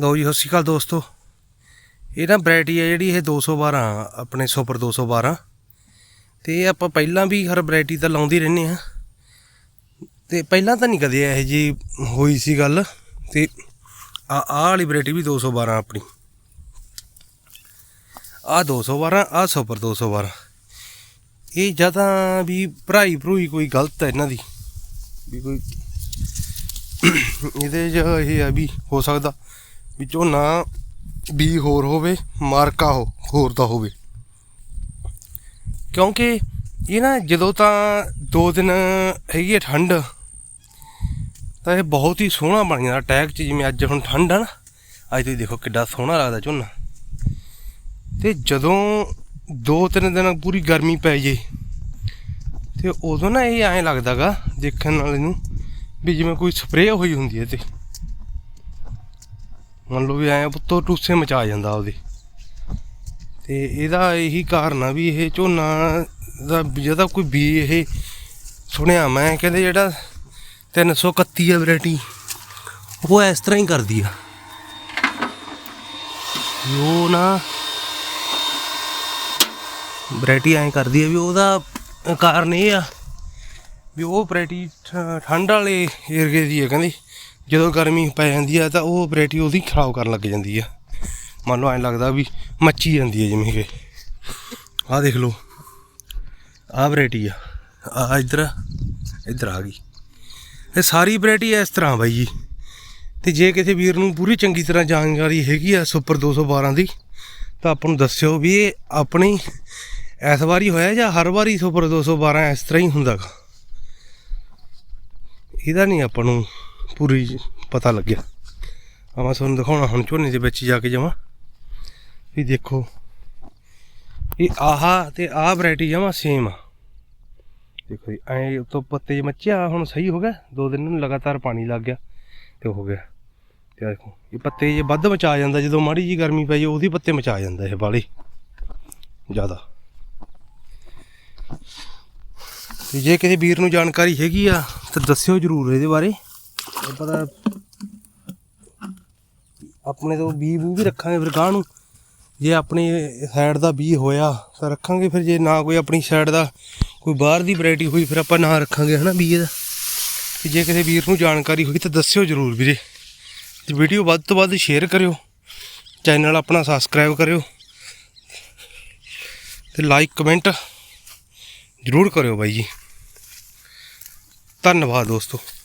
ਲਓ ਜੀ, ਸਤਿ ਸ਼੍ਰੀ ਅਕਾਲ ਦੋਸਤੋ। ਇਹ ਨਾ ਵੈਰਾਈਟੀ ਹੈ ਜਿਹੜੀ ਇਹ 212 ਆਪਣੇ ਸੁਪਰ 212 ਤੇ ਇਹ ਆਪਾਂ ਪਹਿਲਾਂ ਵੀ ਹਰ ਵੈਰਾਈਟੀ ਤਾਂ ਲਾਉਂਦੇ ਰਹਿੰਦੇ ਆ। ਤੇ ਪਹਿਲਾਂ ਤਾਂ ਨਹੀਂ ਕਦੇ ਇਹ ਜੀ ਹੋਈ ਸੀ ਗੱਲ। ਤੇ ਆ, ਆਹ ਵਾਲੀ ਵੈਰਾਈਟੀ ਵੀ 212 ਆਪਣੀ। ਆ 212 ਆ ਸੁਪਰ 212 ਇਹ ਜਾਂ ਵੀ ਭਰਾਈ ਭਰੂਈ ਕੋਈ ਗਲਤ ਹੈ ਇਹਨਾਂ ਦੀ। ਵੀ ਕੋਈ ਇਹਦੇ 'ਚ ਇਹ ਆ ਵੀ ਹੋ ਸਕਦਾ। ਵੀ ਝੋਨਾ ਵੀ ਹੋਰ ਹੋਵੇ, ਮਾਰਕਾ ਹੋ, ਹੋਰ ਦਾ ਹੋਵੇ। ਕਿਉਂਕਿ ਇਹ ਨਾ ਜਦੋਂ ਤਾਂ ਦੋ ਦਿਨ ਹੈਗੀ ਹੈ ਠੰਡ, ਤਾਂ ਇਹ ਬਹੁਤ ਹੀ ਸੋਹਣਾ ਬਣ ਜਾਂਦਾ ਟੈਗ 'ਚ, ਜਿਵੇਂ ਅੱਜ ਹੁਣ ਠੰਡ ਆ ਨਾ, ਅੱਜ ਤੁਸੀਂ ਦੇਖੋ ਕਿੱਡਾ ਸੋਹਣਾ ਲੱਗਦਾ ਝੋਨਾ। ਤੇ ਜਦੋਂ ਦੋ ਤਿੰਨ ਦਿਨ ਪੂਰੀ ਗਰਮੀ ਪੈ ਜੇ, ਤੇ ਉਦੋਂ ਨਾ ਇਹ ਐਂ ਲੱਗਦਾਗਾ ਦੇਖਣ ਨਾਲ ਨੂੰ ਵੀ ਜਿਵੇਂ ਕੋਈ ਸਪਰੇਅ ਹੋਈ ਹੁੰਦੀ ਹੈ ਤੇ ਮੰਨ ਲਓ ਵੀ ਐਂ ਉੱਤੋਂ ਟੂਸੇ ਮਚਾ ਜਾਂਦਾ ਉਹਦੇ। ਤੇ ਇਹਦਾ ਇਹੀ ਕਾਰਨ ਆ ਵੀ ਇਹ ਝੋਨਾ ਦਾ ਜਿਹਦਾ ਕੋਈ ਬੀ ਇਹ ਸੁਣਿਆ ਮੈਂ, ਕਹਿੰਦੇ ਜਿਹੜਾ 331 ਆ ਵੈਰਾਈਟੀ ਉਹ ਇਸ ਤਰ੍ਹਾਂ ਹੀ ਕਰਦੀ ਆ। ਵੀ ਉਹ ਨਾ ਵੈਰਾਈਟੀ ਐਂ ਕਰਦੀ ਆ ਵੀ ਉਹਦਾ ਕਾਰਨ ਇਹ ਆ ਵੀ ਉਹ ਵੈਰਾਈਟੀ ਠੰਡ ਵਾਲੇ ਏਰੀਏ ਦੀ ਆ, ਕਹਿੰਦੀ। ਜਦੋਂ ਗਰਮੀ ਪੈ ਜਾਂਦੀ ਆ ਤਾਂ ਉਹ ਵੈਰਾਈਟੀ ਉਹਦੀ ਖਰਾਬ ਕਰਨ ਲੱਗ ਜਾਂਦੀ ਆ। ਮੰਨ ਲਓ ਐਂ ਲੱਗਦਾ ਵੀ ਮੱਚੀ ਜਾਂਦੀ ਹੈ ਜਿਵੇਂ ਕਿ। ਆਹ ਦੇਖ ਲਓ, ਆਹ ਵੈਰਾਈਟੀ ਆ। ਆ ਇੱਧਰ ਇੱਧਰ ਆ ਗਈ। ਇਹ ਸਾਰੀ ਵੈਰਾਈਟੀ ਇਸ ਤਰ੍ਹਾਂ ਬਾਈ ਜੀ। ਤੇ ਜੇ ਕਿਸੇ ਵੀਰ ਨੂੰ ਪੂਰੀ ਚੰਗੀ ਤਰ੍ਹਾਂ ਜਾਣਕਾਰੀ ਹੈਗੀ ਆ ਸੁਪਰ 212 ਦੀ, ਤਾਂ ਆਪਾਂ ਨੂੰ ਦੱਸਿਓ ਵੀ ਇਹ ਆਪਣੀ ਇਸ ਵਾਰੀ ਹੋਇਆ ਜਾਂ ਹਰ ਵਾਰੀ ਸੁਪਰ 212 ਇਸ ਤਰ੍ਹਾਂ ਹੀ ਹੁੰਦਾ ਗਾ ਇਹਦਾ ਨਹੀਂ ਆਪਾਂ ਨੂੰ ਪੂਰੀ ਪਤਾ ਲੱਗਿਆ। ਆ ਮੈਂ ਤੁਹਾਨੂੰ ਦਿਖਾਉਣਾ, ਹੁਣ ਝੋਨੇ ਦੇ ਵਿੱਚ ਜਾ ਕੇ ਜਾਵਾਂ। ਵੀ ਦੇਖੋ, ਇਹ ਆਹਾ ਤੇ ਆਹ ਵੈਰਾਈਟੀ ਜਮਾ ਸੇਮ ਆ। ਦੇਖੋ ਜੀ, ਐ ਤੋਂ ਪੱਤੇ ਜਿਹੇ ਮੱਚਿਆ, ਹੁਣ ਸਹੀ ਹੋ ਗਿਆ। ਦੋ ਦਿਨ ਨੂੰ ਲਗਾਤਾਰ ਪਾਣੀ ਲੱਗ ਗਿਆ ਤੇ ਹੋ ਗਿਆ। ਤੇ ਆਹ ਦੇਖੋ, ਇਹ ਪੱਤੇ ਜੇ ਵੱਧ ਮਚਾ ਜਾਂਦਾ, ਜਦੋਂ ਮਾੜੀ ਜੀ ਗਰਮੀ ਪੈ ਜਾਏ, ਉਹਦੀ ਪੱਤੇ ਮਚਾ ਜਾਂਦਾ ਇਹ ਬਾਲੇ ਜ਼ਿਆਦਾ। ਤੇ ਜੇ ਕਿਸੇ ਵੀਰ ਨੂੰ ਜਾਣਕਾਰੀ ਹੈਗੀ ਆ, ਤਾਂ ਦੱਸਿਓ ਜਰੂਰ ਇਹਦੇ ਬਾਰੇ। ਇਹ ਪਤਾ ਆਪਣੇ ਤੋਂ ਬੀ ਬੂ ਵੀ ਰੱਖਾਂਗੇ ਫਿਰ ਗਾਂ ਨੂੰ। ਜੇ ਆਪਣੀ ਸਾਈਡ ਦਾ ਬੀ ਹੋਇਆ ਤਾਂ ਰੱਖਾਂਗੇ ਫਿਰ, ਜੇ ਨਾ ਕੋਈ ਆਪਣੀ ਸਾਈਡ ਦਾ ਕੋਈ ਬਾਹਰ ਦੀ ਵੈਰਾਈਟੀ ਹੋਈ ਫਿਰ ਆਪਾਂ ਨਾ ਰੱਖਾਂਗੇ, ਹਨਾ ਬੀ ਇਹਦਾ ਤੇ ਜੇ ਕਿਸੇ ਵੀਰ ਨੂੰ ਜਾਣਕਾਰੀ ਹੋਈ ਤਾਂ ਦੱਸਿਓ ਜਰੂਰ ਵੀਰੇ। ਤੇ ਵੀਡੀਓ ਵੱਧ ਤੋਂ ਵੱਧ ਸ਼ੇਅਰ ਕਰਿਓ। ਚੈਨਲ ਆਪਣਾ ਸਬਸਕ੍ਰਾਈਬ ਕਰਿਓ। ਤੇ ਲਾਈਕ ਕਮੈਂਟ ਜ਼ਰੂਰ ਕਰਿਓ ਬਾਈ ਜੀ। ਧੰਨਵਾਦ ਦੋਸਤੋ।